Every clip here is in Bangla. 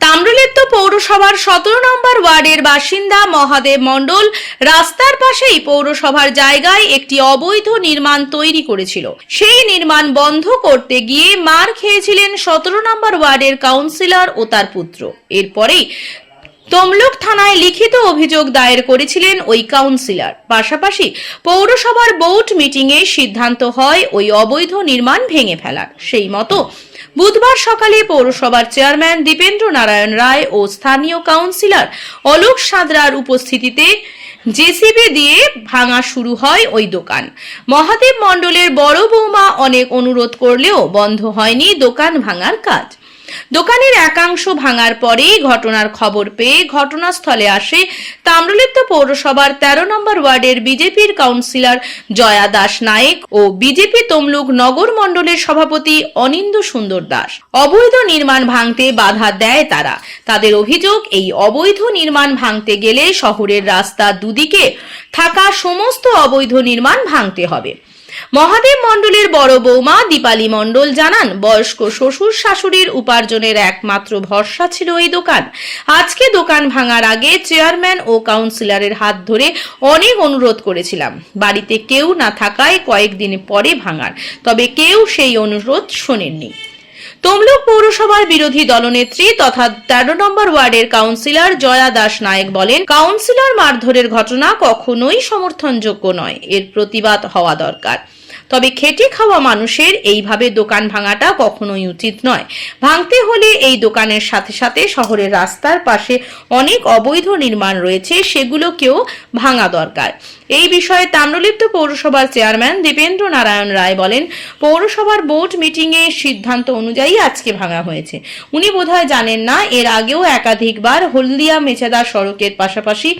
তাম্রলিপ্ত পৌরসভার সতেরো নম্বর ওয়ার্ডের বাসিন্দা মহাদেব মণ্ডল রাস্তার পাশেই পৌরসভার জায়গায় একটি অবৈধ নির্মাণ তৈরি করেছিল। সেই নির্মাণ বন্ধ করতে গিয়ে মার খেয়েছিলেন সতেরো নম্বর ওয়ার্ডের কাউন্সিলর ও তার পুত্র। এরপরেই তমলুক থানায় লিখিত অভিযোগ দায়ের করেছিলেন ওই কাউন্সিলর পাশাপাশি পৌরসভার বোর্ড মিটিংয়ে সিদ্ধান্ত হয় ওই অবৈধ নির্মাণ ভেঙে ফেলার। সেই মতো বুধবার সকালে পৌরসভার চেয়ারম্যান দীপেন্দ্র নারায়ণ রায় ও স্থানীয় কাউন্সিলর অলোক সাঁতরার উপস্থিতিতে জেসিবি দিয়ে ভাঙা শুরু হয় ওই দোকান। মহাদেব মণ্ডলের বড় বৌমা অনেক অনুরোধ করলেও বন্ধ হয়নি দোকান ভাঙার কাজ। দোকানের একাংশ ভাঙার পরে ঘটনার খবর পেয়ে ঘটনাস্থলে আসে তাম্রলিপ্ত পৌরসভার তেরো নম্বর ওয়ার্ডের বিজেপির কাউন্সিলর জয়া দাস নায়েক ও বিজেপি তমলুক নগর মণ্ডলের সভাপতি অনিন্দ সুন্দর দাস। অবৈধ নির্মাণ ভাঙতে বাধা দেয় তারা। তাদের অভিযোগ, এই অবৈধ নির্মাণ ভাঙতে গেলে শহরের রাস্তা দুদিকে থাকা সমস্ত অবৈধ নির্মাণ ভাঙতে হবে। মহাদেব মণ্ডলের বড় বৌমা দীপালি মণ্ডল জানান, বয়স্ক শ্বশুর শাশুড়ির উপার্জনের একমাত্র ভরসা ছিল এই দোকান। আজকে দোকান ভাঙার আগে চেয়ারম্যান ও কাউন্সিলরের হাত ধরে অনেক অনুরোধ করেছিলাম। বাড়িতে কেউ না থাকায় কয়েকদিন পরে ভাঙার, তবে কেউ সেই অনুরোধ শোনেননি। তমলুক পৌরসভার বিরোধী দলনেত্রী তথা তেরো নম্বর ওয়ার্ডের কাউন্সিলর জয়া দাস নায়েক বলেন, কাউন্সিলর মারধরের ঘটনা কখনোই সমর্থনযোগ্য নয়, এর প্রতিবাদ হওয়া দরকার। তবে খেটে খাওয়া মানুষের এইভাবে দোকান ভাঙাটা কখনোই উচিত নয়। ভাঙতে হলে এই দোকানের সাথে সাথে শহরের রাস্তার পাশে অনেক অবৈধ নির্মাণ রয়েছে, সেগুলোকেও ভাঙা দরকার। এই বিষয়ে তাম্রলিপ্ত পৌরসভার চেয়ারম্যান দীপেন্দ্র নারায়ণ রায় বলেন পৌরসভার বোর্ড মিটিংয়ে সিদ্ধান্ত অনুযায়ী আজকে ভাঙা হয়েছে। উনি বোধহয় জানেন না এর আগেও একাধিকবার হলদিয়া মেচেদা সড়কের পাশাপাশি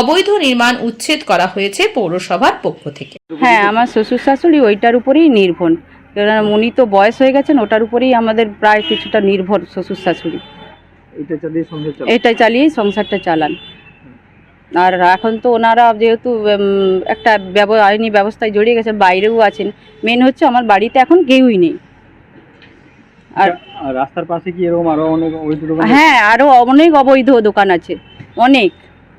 অবৈধ নির্মাণ উচ্ছেদ করা হয়েছে পৌরসভার পক্ষ থেকে। হ্যাঁ আমার শ্বশুর শাশুড়ি ওইটার উপরেই নির্ভর। কেননা উনি তো বয়স হয়ে গেছেন ওটার উপরেই আমাদের প্রায় কিছুটা নির্ভর শ্বশুর শাশুড়ি। এটা চালিয়ে সংসার চালিয়েই সংসারটা চালান। আর এখন তো ওনারা যেহেতু একটা ব্যব- আইনি ব্যবস্থায় জড়িয়ে গেছে বাইরেও আছেন মেন হচ্ছে আমার বাড়িতে এখন কেউই নেই। আর আর রাস্তার পাশে কি এরকম আরও অনেক অবৈধ দোকান হ্যাঁ আরও অনেক অবৈধ দোকান আছে অনেক।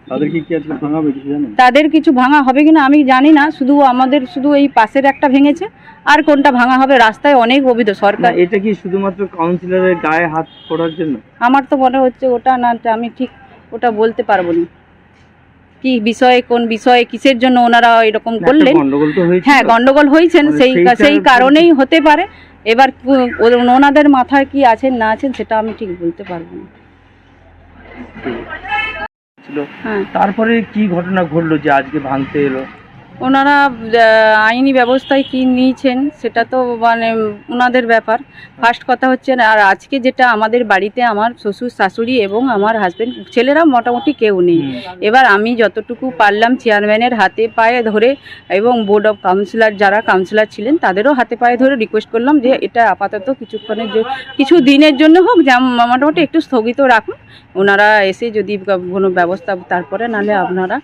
তাদের কি কিছু জানেন? তাদের কিছু ভাঙা হবে কিনা আমি জানি না শুধু আমাদের শুধু এই পাশের একটা ভেঙেছে আর কোনটা ভাঙা হবে রাস্তায় অনেক অবৈধ সরকার। এটা কি শুধুমাত্র কাউন্সিলরের গায়ে হাত পড়ার জন্য? আমার তো মনে হচ্ছে ওটা না আমি ঠিক ওটা বলতে পারব না। কি বিষয়ে কোন বিষয়ে কিসের জন্য ওনারা এরকম করলেন? হ্যাঁ গন্ডগোল হয়েছেন মানে সেই সেই কারণেই হতে পারে। এবার ওনাদের মাথায় কি আছেন না আছেন সেটা আমি ঠিক বলতে পারব না। হ্যাঁ। তারপরে কি ঘটনা ঘটলো যে আজকে ভাঙতে এলো? ওনারা আইনি ব্যবস্থায় কি নিয়েছেন সেটা তো মানে ওনাদের ব্যাপার। ফার্স্ট কথা হচ্ছে আর আজকে যেটা আমাদের বাড়িতে আমার শ্বশুর শাশুড়ি এবং আমার হাজব্যান্ড ছেলেরা মোটামুটি কেউ নেই। এবার আমি যতটুকু পারলাম চেয়ারম্যানের হাতে পায়ে ধরে এবং বোর্ড অফ কাউন্সিলর যারা কাউন্সিলর ছিলেন তাদেরও হাতে পায়ে ধরে রিকোয়েস্ট করলাম যে এটা আপাতত কিছুক্ষণের জন্য কিছু দিনের জন্য হোক যা মোটামুটি একটু স্থগিত রাখুন। ওনারা এসে যদি কোনো ব্যবস্থা তারপরে নাহলে আপনারা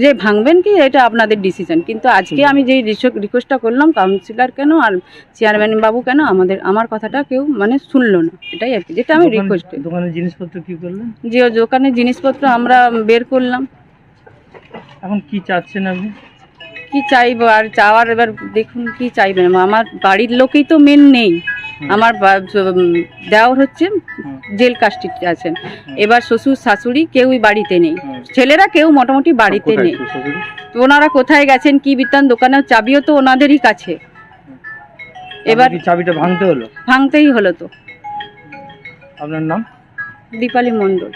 যে ভাঙবেন কি এটা আপনাদের ডিসিশন কিন্তু আজকে আমি যেই রিকোয়েস্টটা করলাম কাউন্সিলর কেন আর চেয়ারম্যান বাবু কেন আমাদের আমার কথাটা কেউ মানে শুনলো না। এটাই আর কি যেটা আমি রিকোয়েস্ট দোকানের জিনিসপত্র কি করলেন? যে দোকানের জিনিসপত্র আমরা বের করলাম। এখন কি চাচ্ছেন আপনি? কি চাইব? আর চাওয়ার এবার দেখুন কি চাইবেন। আমার বাড়ির লোকেই তো মেন নেই। আমার দেওর হচ্ছে জেল কাস্টিতে আছেন। এবার শ্বশুর শাশুড়ি কেউই বাড়িতে নেই। ছেলেরা কেউ মোটামুটি বাড়িতে নেই। তো ওনারা কোথায় গেছেন কি বিত্তান দোকানের চাবিও তো ওনাদেরই কাছে। এবার চাবিটা ভাঙতে হলো? ভাঙতেই হলো তো। আপনার নাম? দীপালি মণ্ডল।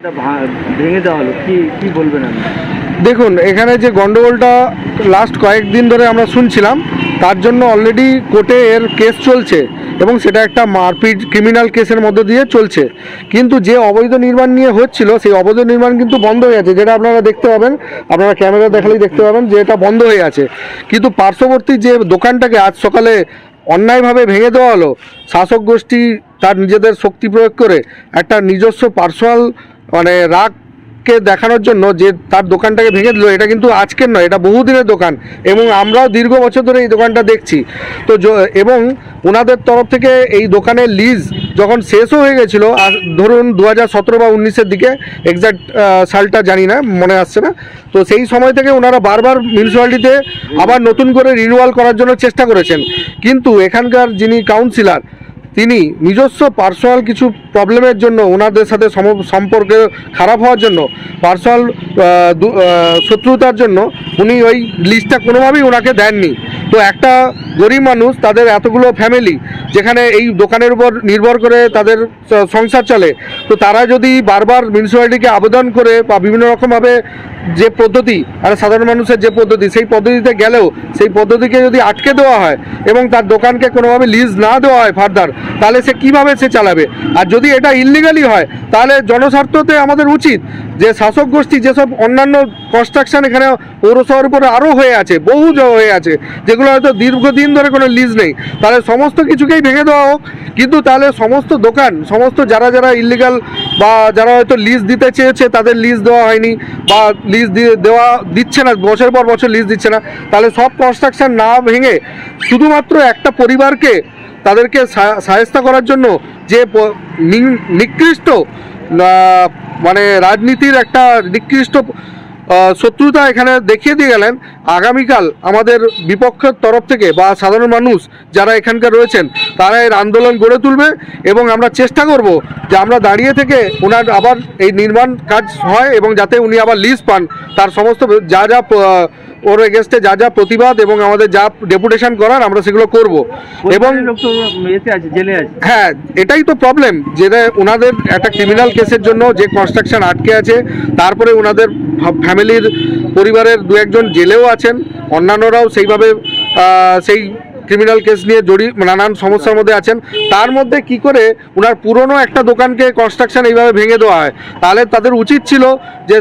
এটা ভেঙে দেওয়া হলো। কি কি বলবেন আপনি? দেখুন, এখানে যে গন্ডগোলটা লাস্ট কয়েকদিন ধরে আমরা শুনছিলাম, তার জন্য অলরেডি কোর্টে এর কেস চলছে এবং সেটা একটা মারপিট ক্রিমিনাল কেসের মধ্য দিয়ে চলছে। কিন্তু যে অবৈধ নির্মাণ নিয়ে হচ্ছিল, সেই অবৈধ নির্মাণ কিন্তু বন্ধ হয়ে আছে, যেটা আপনারা দেখতে পাবেন, আপনারা ক্যামেরা দেখালেই দেখতে পাবেন যে এটা বন্ধ হয়ে আছে। কিন্তু পার্শ্ববর্তী যে দোকানটাকে আজ সকালে অন্যায়ভাবে ভেঙে দেওয়া হলো, শাসক গোষ্ঠী তার নিজেদের শক্তি প্রয়োগ করে একটা নিজস্ব পার্সোনাল মানে রাগকে দেখানোর জন্য যে তার দোকানটাকে ভেঙে দিল, এটা কিন্তু আজকের নয়, এটা বহুদিনের দোকান এবং আমরাও দীর্ঘ বছর ধরে এই দোকানটা দেখছি। তো এবং ওনাদের তরফ থেকে এই দোকানের লিজ যখন শেষও হয়ে গেছিল, আর ধরুন দু হাজার সতেরো বা উনিশের দিকে এক্সাক্ট সালটা জানি না, মনে আসছে না। তো সেই সময় থেকে ওনারা বারবার মিউনিসিপ্যালিটিতে আবার নতুন করে রিনিউয়াল করার জন্য চেষ্টা করেছেন। কিন্তু এখানকার যিনি কাউন্সিলর তিনি নিজস্ব পার্সোনাল কিছু প্রবলেমের জন্য ওনাদের সাথে সম- সম্পর্ক খারাপ হওয়ার জন্য পার্সোনাল শত্রুতার জন্য উনি ওই লিস্টটা কোনোভাবেই ওনাকে দেননি। তো একটা গরিব মানুষ, তাদের এতগুলো ফ্যামিলি যেখানে এই দোকানের উপর নির্ভর করে তাদের সংসার চলে, তো তারা যদি বারবার মিউনিসিপ্যালিটিকে আবেদন করে বা বিভিন্ন রকমভাবে যে পদ্ধতি, আর সাধারণ মানুষের যে পদ্ধতি, সেই পদ্ধতিতে গেলেও সেই পদ্ধতিকে যদি আটকে দেওয়া হয় এবং তার দোকানকে কোনোভাবে লিজ না দেওয়া হয় ফার্দার তাহলে সে কীভাবে সে চালাবে? আর যদি এটা ইললিগালি হয়, তাহলে জনস্বার্থতে আমাদের উচিত যে শাসক গোষ্ঠী যেসব অন্যান্য কনস্ট্রাকশন এখানে পৌরসভার উপরে আরও হয়ে আছে, বহু হয়ে আছে, যেগুলো হয়তো দীর্ঘদিন ধরে কোনো লিজ নেই, তাহলে সমস্ত কিছুকেই ভেঙে দেওয়া হোক। কিন্তু তাহলে সমস্ত দোকান, সমস্ত যারা যারা ইলিগাল বা যারা হয়তো লিজ দিতে চেয়েছে, তাদের লিজ দেওয়া হয়নি বা লিজ দেওয়া দিচ্ছে না বছর পর বছর লিজ দিচ্ছে না। তাহলে সব কনস্ট্রাকশন না ভেঙে শুধুমাত্র একটা পরিবারকে তাদেরকে সা- সাহায্য করার জন্য যে নিকৃষ্ট মানে রাজনীতির একটা নিকৃষ্ট শত্রুতা এখানে দেখিয়ে দিয়ে গেলেন, আগামীকাল আমাদের বিপক্ষের তরফ থেকে বা সাধারণ মানুষ যারা এখানকার রয়েছেন, তারা এর আন্দোলন গড়ে তুলবে এবং আমরা চেষ্টা করব যে আমরা দাঁড়িয়ে থেকে ওনার আবার এই নির্মাণ কাজ হয় এবং যাতে উনি আবার লিজ পান। তার সমস্ত যা যা ওর এগেনস্টে যা যা প্রতিবাদ এবং আমাদের যা ডেপুটেশন করার আমরা সেগুলো করব। এবং হ্যাঁ এটাই তো প্রবলেম যে ওনাদের একটা ক্রিমিনাল কেসের জন্য যে কনস্ট্রাকশন আটকে আছে তারপরে ওনাদের ফ্যামিলির পরিবারের দু একজন জেলেও আছেন অন্যান্যরাও সেইভাবে সেই ক্রিমিনাল কেস নিয়ে জড়ি নানান সমস্যার মধ্যে আছেন। তার মধ্যে কি করে ওনার পুরনো একটা দোকানকে কনস্ট্রাকশন এইভাবে ভেঙে দেওয়া হয়? তাহলে তাদের উচিত ছিল যে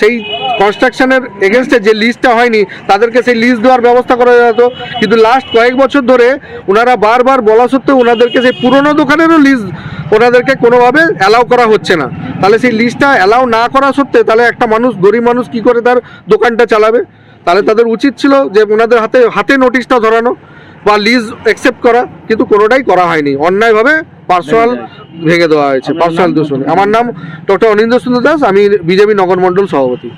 সেই কনস্ট্রাকশনের এগেনস্টে যে লিস্টটা হয়নি, তাদেরকে সেই লিস্ট দেওয়ার ব্যবস্থা করা যেত। কিন্তু লাস্ট কয়েক বছর ধরে ওনারা বারবার বলা সত্ত্বেও ওনাদেরকে সেই পুরনো দোকানেরও লিস্ট ওনাদেরকে কোনোভাবে অ্যালাউ করা হচ্ছে না। তাহলে সেই লিস্টটা অ্যালাউ না করা সত্ত্বে তাহলে একটা মানুষ, গরিব মানুষ কি করে তার দোকানটা চালাবে? তাহলে তাদের উচিত ছিল যে ওনাদের হাতে হাতে নোটিশটা ধরানো। বা লিজ অ্যাকসেপ্ট করা কিন্তু কোনোটাই করা হয়নি। অন্যায়ভাবে পার্সোনাল ভেঙে দেওয়া হয়েছে। পার্সোনাল? দূষণ। আমার নাম ডক্টর অনিন্দ্র সুন্দর দাস আমি বিজেপি নগর মণ্ডল সভাপতি।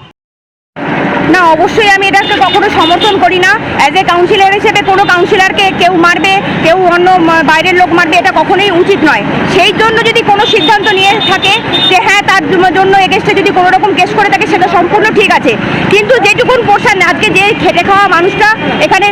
না, অবশ্যই আমি এটাকে কখনো সমর্থন করি না। অ্যাজ এ কাউন্সিলর হিসেবে কোনো কাউন্সিলরকে কেউ মারবে, কেউ অন্য বাইরের লোক মারবে, এটা কখনোই উচিত নয়। সেই জন্য যদি কোনো সিদ্ধান্ত নিয়ে থাকে যে হ্যাঁ তার জন্য এগেস্টে যদি কোনো রকম কেস করে থাকে, সেটা সম্পূর্ণ ঠিক আছে। কিন্তু যেটুকুন পোর্শন আজকে যে খেটে খাওয়া মানুষটা এখানে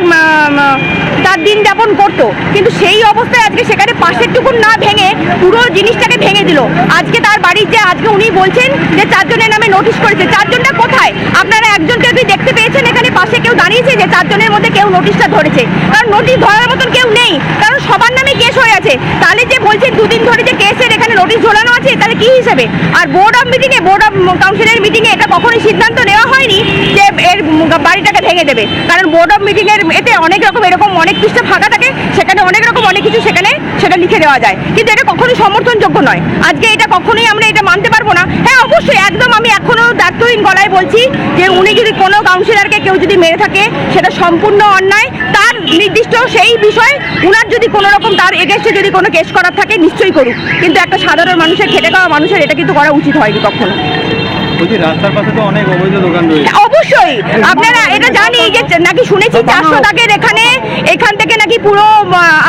তার দিন যাপন করতো, কিন্তু সেই অবস্থায় আজকে সেখানে পাশের টুকুন না ভেঙে পুরো জিনিসটাকে ভেঙে দিল। আজকে তার বাড়ির যে, আজকে উনি বলছেন যে, চারজনের নামে নোটিশ করেছে। চারজনটা কোথায়? আপনারা একজনকে কি দেখতে পেয়েছেন, এখানে পাশে কেউ দাঁড়িয়েছে যে চারজনের মধ্যে কেউ নোটিশটা ধরেছে। কারণ নোটিশ ধরার মতন কেউ নেই, কারণ সবার নামে কেস হয়ে আছে। তাহলে যে বলছেন দুদিন ধরে যে কেসের এখানে নোটিশ ঝোলানো আছে, তাহলে কি হিসেবে? আর বোর্ড অফ মিটিংয়ে বোর্ড অফ কাউন্সিলের মিটিংয়ে এটা কখনোই সিদ্ধান্ত নেওয়া হয়নি যে এর বাড়িটাকে ভেঙে দেবে। কারণ বোর্ড অফ মিটিংয়ের এতে অনেক রকম, এরকম অনেক পৃষ্ঠা ফাঁকা থাকে, সেখানে অনেক রকম অনেক কিছু সেখানে, সেটা লিখে দেওয়া যায়। কিন্তু এটা কখনোই সমর্থনযোগ্য নয়। আজকে এটা কখনোই আমরা এটা মানতে পারব না। হ্যাঁ অবশ্যই, একদম আমি এখনও দায়িত্বহীন গলায় বলছি যে উনি যদি কোনো কাউন্সিলরকে কেউ যদি মেরে থাকে সেটা সম্পূর্ণ অন্যায়। তার নির্দিষ্ট সেই বিষয় উনার যদি কোনো রকম তার এগেস্টে যদি কোনো কেস করার থাকে নিশ্চয়ই করুক। কিন্তু একটা সাধারণ মানুষের খেটে খাওয়া মানুষের এটা কিন্তু করা উচিত হয়নি কখনো। রাস্তার পাশে তো অনেক অবৈধ দোকান রয়েছে। অবশ্যই। আপনারা এটা জানি যে নাকি শুনেছি চারশো দাগের এখানে এখান থেকে নাকি পুরো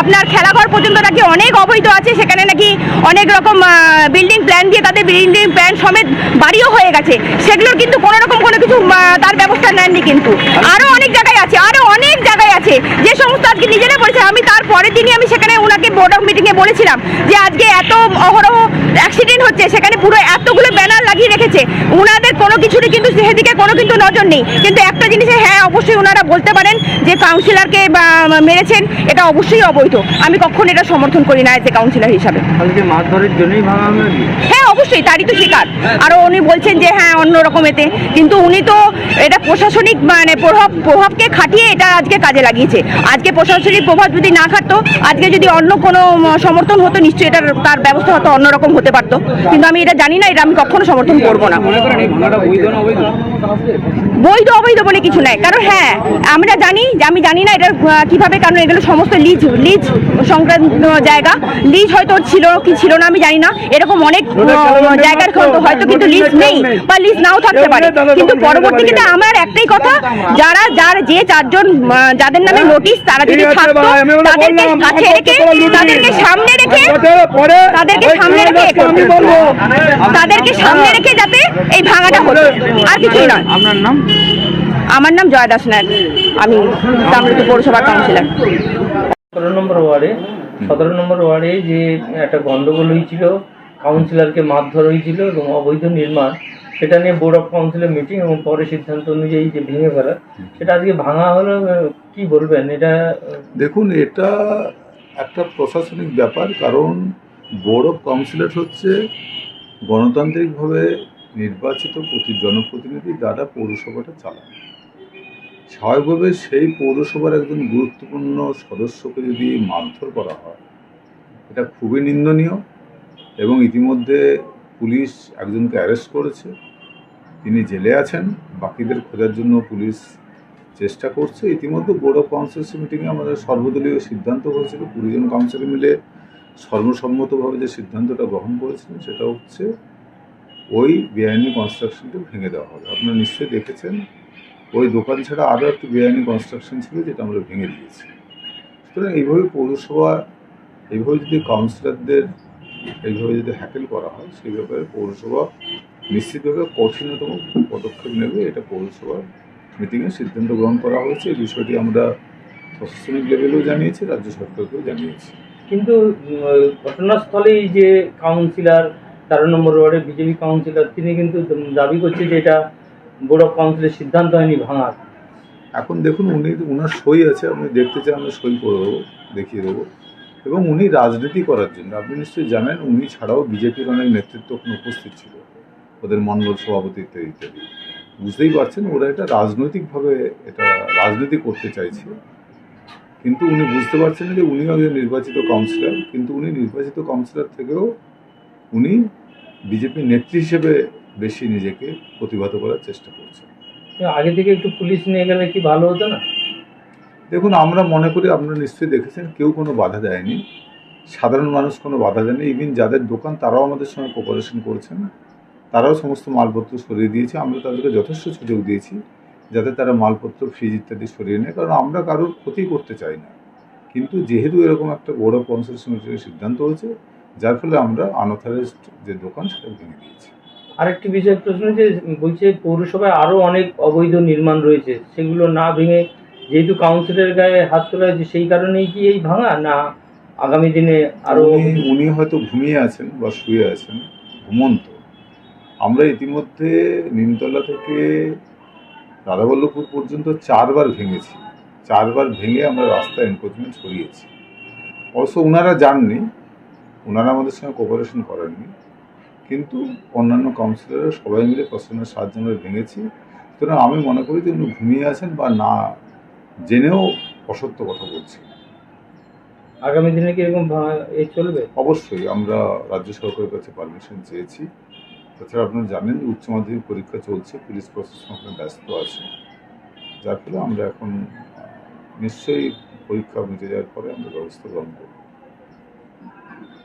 আপনার খেলাঘর পর্যন্ত নাকি অনেক অবৈধ আছে? সেখানে নাকি অনেক রকম বিল্ডিং প্ল্যান দিয়ে তাদের বিল্ডিং প্ল্যান সমেত বাড়িও হয়ে গেছে। সেগুলোর কিন্তু কোনো রকম কোনো কিছু তার ব্যবস্থা নেননি কিন্তু। আরও অনেক জায়গায় আছে আরও অনেক জায়গায় আছে। যে সমস্ত আজকে নিজেরা বলেছে আমি তার পরের দিনই আমি সেখানে ওনাকে বোর্ড অফ মিটিংয়ে বলেছিলাম যে আজকে এত অহরহ অ্যাক্সিডেন্ট হচ্ছে সেখানে পুরো এতগুলো ব্যানার লাগিয়ে রেখেছে। উনাদের কোনো কিছুরই কিন্তু সেদিকে কোনো কিন্তু নজর নেই। কিন্তু একটা জিনিসে হ্যাঁ অবশ্যই ওনারা বলতে পারেন যে কাউন্সিলরকে মেরেছেন এটা অবশ্যই অবৈধ। আমি কখনো এটা সমর্থন করি না এজ এ কাউন্সিলর হিসাবে। হ্যাঁ অবশ্যই তারই তো শিকার। আরও উনি বলছেন যে হ্যাঁ অন্য রকম এতে। কিন্তু উনি তো এটা প্রশাসনিক মানে প্রভাব প্রভাবকে খাটিয়ে এটা আজকে কাজে লাগিয়েছে। আজকে প্রশাসনিক প্রভাব যদি না খাটতো আজকে যদি অন্য কোনো সমর্থন হতো নিশ্চয়ই এটার তার ব্যবস্থা হতো অন্যরকম হতে পারতো। কিন্তু আমি এটা জানি না এটা আমি কখনো সমর্থন করব না। বৈধ অবৈধ বলে কিছু নাই। কারণ হ্যাঁ আমরা জানি যে আমি জানি না এটা কীভাবে কারণ এগুলো সমস্ত লিজ লিজ সংক্রান্ত জায়গা। লিজ হয়তো ছিল কি ছিল না আমি জানি না। এরকম অনেক জায়গার হয়তো হয়তো কিন্তু লিস্ট নেই বা লিজ নাও থাকতে পারে। কিন্তু পরবর্তীতে আমার একটাই কথা যারা যার যে চারজন যাদের নামে নোটিশ তারা যদি থাকতো তাদেরকে কাছে রেখে তাদেরকে সামনে রেখে তাদেরকে সামনে রেখে। তাদেরকে সামনে রেখে যাতে এই ভাঙাটা হলো আর কিছুই নয়। আপনার নাম? আমার নাম জয় দাস নায়ক। আমি তামরুদ্দি পৌরসভার কাউন্সিলর। সতেরো নম্বর ওয়ার্ডে সতেরো নম্বর ওয়ার্ডে যে একটা গন্ডগোল হয়েছিল কাউন্সিলরকে মারধর হয়েছিল এবং অবৈধ নির্মাণ সেটা নিয়ে বোর্ড অফ কাউন্সিলের মিটিং এবং পরে সিদ্ধান্ত অনুযায়ী যে ভেঙে ফেলা সেটা আজকে ভাঙা হলো কি বলবেন? এটা দেখুন এটা একটা প্রশাসনিক ব্যাপার কারণ বোর্ড অফ কাউন্সিলর হচ্ছে গণতান্ত্রিকভাবে নির্বাচিত প্রতি জনপ্রতিনিধি দ্বারা পৌরসভাটা চালায়। স্বাভাবিকভাবে সেই পৌরসভার একজন গুরুত্বপূর্ণ সদস্যকে যদি মারধর করা হয়, এটা খুবই নিন্দনীয় এবং ইতিমধ্যে পুলিশ একজনকে অ্যারেস্ট করেছে। তিনি জেলে আছেন, বাকিদের খোঁজার জন্য পুলিশ চেষ্টা করছে। ইতিমধ্যে বোর্ড অফ কাউন্সিলস মিটিংয়ে আমাদের সর্বদলীয় সিদ্ধান্ত হয়েছিল, কুড়িজন কাউন্সিলর মিলে সর্বসম্মতভাবে যে সিদ্ধান্তটা গ্রহণ করেছিলেন, সেটা হচ্ছে ওই বেআইনি কনস্ট্রাকশনটা ভেঙে দেওয়া হবে। আপনারা নিশ্চয়ই দেখেছেন ওই দোকান ছাড়া আরও একটি বেআইনি কনস্ট্রাকশন ছিল যেটা আমরা ভেঙে দিয়েছি। সুতরাং এইভাবে পৌরসভা, এইভাবে যদি কাউন্সিলরদের এইভাবে যদি হ্যাকেল করা হয়, সেই ব্যাপারে পৌরসভা নিশ্চিতভাবে কঠিনতম পদক্ষেপ নেবে। এটা পৌরসভার মিটিংয়ে সিদ্ধান্ত গ্রহণ করা হয়েছে। এই বিষয়টি আমরা প্রশাসনিক লেভেলেও জানিয়েছি, রাজ্য সরকারকেও জানিয়েছি। কিন্তু ঘটনাস্থলেই যে কাউন্সিলর তেরো নম্বর ওয়ার্ডে বিজেপি কাউন্সিলর তিনি কিন্তু দাবি করছে যে এটা বোর্ড অফ কাউন্সিলের সিদ্ধান্ত হয়নি ভাঙার। এখন দেখুন, উনি ওনার সই আছে আপনি দেখতে চান আমরা সই করে দেবো, দেখিয়ে দেবো। এবং উনি রাজনীতি করার জন্য, আপনি নিশ্চয়ই জানেন, উনি ছাড়াও বিজেপির অনেক নেতৃত্ব উপস্থিত ছিল, ওদের মণ্ডল সভাপতি ইত্যাদি বুঝতেই পারছেন, ওরা এটা রাজনৈতিকভাবে এটা রাজনীতি করতে চাইছে। কিন্তু উনি বুঝতে পারছেন যে উনিও একজন নির্বাচিত কাউন্সিলর, কিন্তু উনি নির্বাচিত কাউন্সিলর থেকেও উনি বিজেপির নেত্রী হিসেবে বেশি নিজেকে প্রতিভাত করার চেষ্টা করছে। আগে থেকে একটু পুলিশ নিয়ে গেলে কি ভালো হতো না? দেখুন আমরা মনে করি আপনারা নিশ্চয়ই দেখেছেন কেউ কোনো বাধা দেয়নি। সাধারণ মানুষ কোনো বাধা দেয়নি। ইভিন যাদের দোকান তারাও আমাদের সঙ্গে কোপারেশন করেছেন। তারাও সমস্ত মালপত্র সরিয়ে দিয়েছে। আমরা তাদেরকে যথেষ্ট সুযোগ দিয়েছি যাতে তারা মালপত্র ফ্রিজ ইত্যাদি সরিয়ে নেয়। কারণ আমরা কারোর ক্ষতি করতে চাই না। কিন্তু যেহেতু এরকম একটা বড় কনসেশনের সিদ্ধান্ত হয়েছে যার ফলে আমরা আনঅথরাইজড যে দোকান সেটা ভেঙে দিয়েছি। আরেকটি বিষয় প্রশ্ন যে বলছে পৌরসভায় আরও অনেক অবৈধ নির্মাণ রয়েছে, সেগুলো না ভেঙে যেহেতু কাউন্সিলের গায়ে হাত তোলা হয়েছে, সেই কারণেই কি এই ভাঙা না আগামী দিনে আরও উনি হয়তো ঘুমিয়ে আছেন বা শুয়ে আছেন, ঘুমন্ত। আমরা ইতিমধ্যে নিমতলা থেকে রাধাবল্লভপুর পর্যন্ত চারবার ভেঙেছি। চারবার ভেঙে আমরা রাস্তা এনক্রোচমেন্ট সরিয়েছি অবশ্য ওনারা যাননি ওনারা আমাদের সঙ্গে কোপারেশন করেননি। কিন্তু অন্যান্য কাউন্সিলররা সবাই মিলে প্রশাসনের সাহায্যে আমরা ভেঙেছি। সুতরাং আমি মনে করি যে উনি ঘুমিয়ে আছেন বা না জেনেও অসত্য কথা বলছি আগামী দিনে কি এরকম এ চলবে? অবশ্যই আমরা রাজ্য সরকারের কাছে পারমিশন চেয়েছি। তাছাড়া আপনারা জানেন যে উচ্চ মাধ্যমিক পরীক্ষা চলছে পুলিশ প্রশাসন ওখানে ব্যস্ত আছে। যার ফলে আমরা এখন নিশ্চয়ই পরীক্ষা মিটে যাওয়ার পরে আমরা ব্যবস্থা গ্রহণ করব।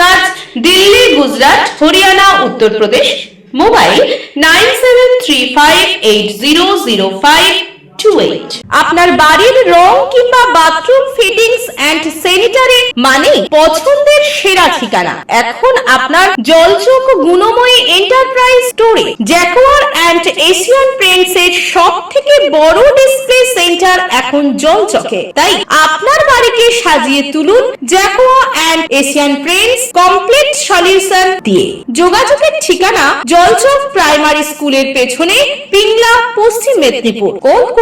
কাজ Delhi Gujarat Haryana Uttar Pradesh mobile nine seven three five eight zero zero five. Two eight আপনার বাড়ির রং কিংবা বাথরুম ফিটিংস মানে পছন্দের সেরা ঠিকানা। এখন আপনার এন্টারপ্রাইজ স্টোরে এশিয়ান এর সব থেকে বড় ডিসপ্লে সেন্টার এখন জলচকে। তাই আপনার বাড়িকে সাজিয়ে তুলুন Jaquar and Asian paints complete solution দিয়ে। যোগাযোগের ঠিকানা জলচক প্রাইমারি স্কুলের পেছনে, পিংলা, পশ্চিম মেদিনীপুর। কল